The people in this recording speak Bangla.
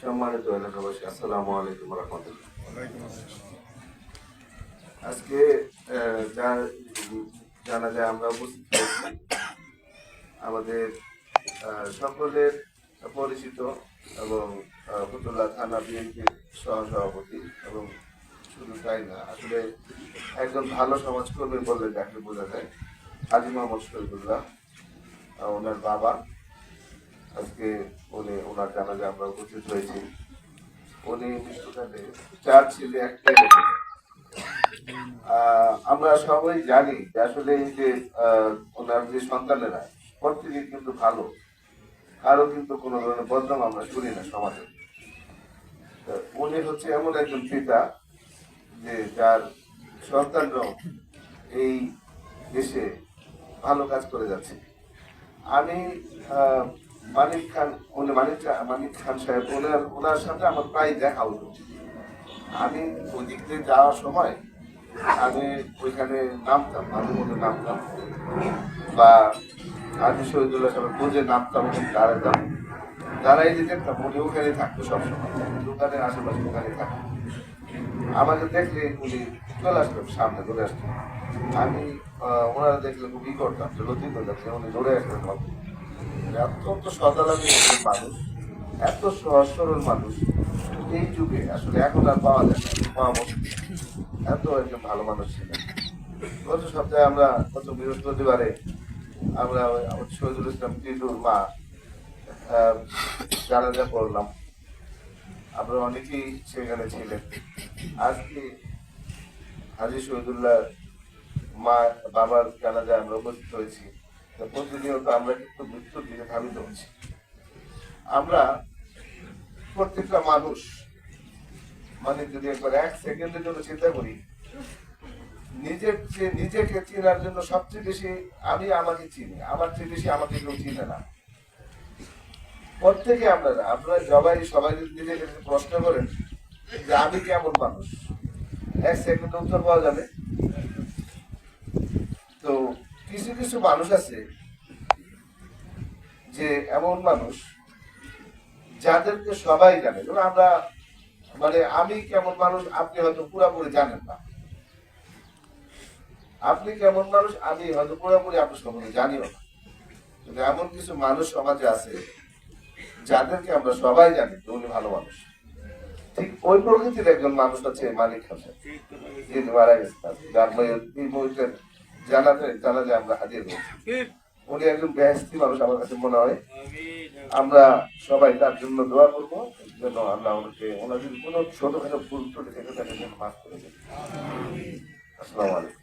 সম্মানিত এলাকাবাসী আসসালামু আলাইকুম রহমতুল্লাহ। আজকে জানা যায় আমরা উপস্থিত হয়েছি আমাদের সকলের পরিচিত এবং ফতুল্লা থানা বিএনপির সহসভাপতি এবং শুধু তাই না আসলে একজন ভালো সমাজকর্মী বললে যাকে বোঝা যায় হাজি মোহাম্মদ শহীদুল্লাহ ওনার বাবা। আজকে উনি ওনার জানাজা আমরা উপস্থিত হয়েছি। উনি মৃত্যুকালে চার ছেলে একটা রেখে যায়। আহ, আমরা সবাই জানি যে আসলে এই যে ওনার যে সন্তানেরা প্রত্যেকে কিন্তু ভালো। কারও কিন্তু কোনো ধরনের বদনাম আমরা শুনি না সমাজে। উনি হচ্ছে এমন একজন পিতা যে যার সন্তানরাও এই দেশে ভালো কাজ করে যাচ্ছে। আমি মানিক খান উনি মানিক মানিক খান সাহেব ওনার ওনার সাথে আমার প্রায় দেখা হতো আমি ওই দিক দিয়ে যাওয়ার সময় আমি ওইখানে নামতাম, মাঝে মধ্যে নামতাম। বা আমি শহীদুল্লাহ সাহেব খুঁজে নামতাম ওখানে দাঁড়াতাম। দাঁড়াই যে দেখতাম উনি ওখানে থাকতো সবসময়, দোকানের আশেপাশে ওখানে থাকতো। আমাকে দেখলে উনি চলে আসতেন সামনে চলে আসতেন আমি ওনারা দেখলে খুব ই করতাম লজ্জিত যাচ্ছে উনি আমার দিকে। অত্যন্ত সদালাপী মানুষ, এত সহজ সরল মানুষ, এই যুগে আসলে এখন আর পাওয়া যায় না। এত একজন ভালো মানুষ ছিলেন। গত সপ্তাহে আমরা, গত বৃহস্পতিবারে আমরা আমাদের শহীদুল ইসলাম টিটুর মা জানাজা করলাম আমরা অনেকেই সেখানে ছিলেন। আজকে হাজি শহীদুল্লাহ মা, বাবার জানাজায় আমরা উপস্থিত হয়েছি। প্রতিনিয়ত আমরা কিন্তু মৃত্যুর দিকে ধাবিত হচ্ছি। আমরা প্রত্যেকটা মানুষ মানে যদি একবার এক সেকেন্ডের জন্য চিন্তা করি, নিজের যে নিজেকে চেনার জন্য সবচেয়ে বেশি আমি আমাকে চিনি, আমার চেয়ে বেশি আমাকে কেউ চিনে না। প্রত্যেকে আমরা আপনারা সবাই সবাই যদি নিজেকে প্রশ্ন করেন যে আমি কেমন মানুষ, এক সেকেন্ড উত্তর পাওয়া যাবে। তো কিছু কিছু মানুষ আছে যে এমন মানুষ যাদেরকে সবাই জানে। যেমন আমরা মানে আমি কেমন মানুষ, আপনি হয়তো পুরোপুরি জানেন না। আপনি কেমন মানুষ, আমি হয়তো পুরোপুরি আপনার সম্বন্ধে জানিও না। কিন্তু এমন কিছু মানুষ সমাজে আছে যাদেরকে আমরা সবাই জানি উনি ভালো মানুষ। ঠিক ওই প্রকৃতির একজন মানুষ আছে মালিক খান যিনি মারা গেছেন। যার জানাতে জানাতে আমরা হাজির হয়েছি উনি একজন বেহস্তি মানুষ আমার কাছে মনে হয়। আমরা সবাই তার জন্য দোয়া করব যেন আল্লাহ ওনাকে ওনার যদি কোনো ছোটখাটো ভুল ত্রুটি থেকে তাকে মাফ করে দেন। আসসালামু আলাইকুম।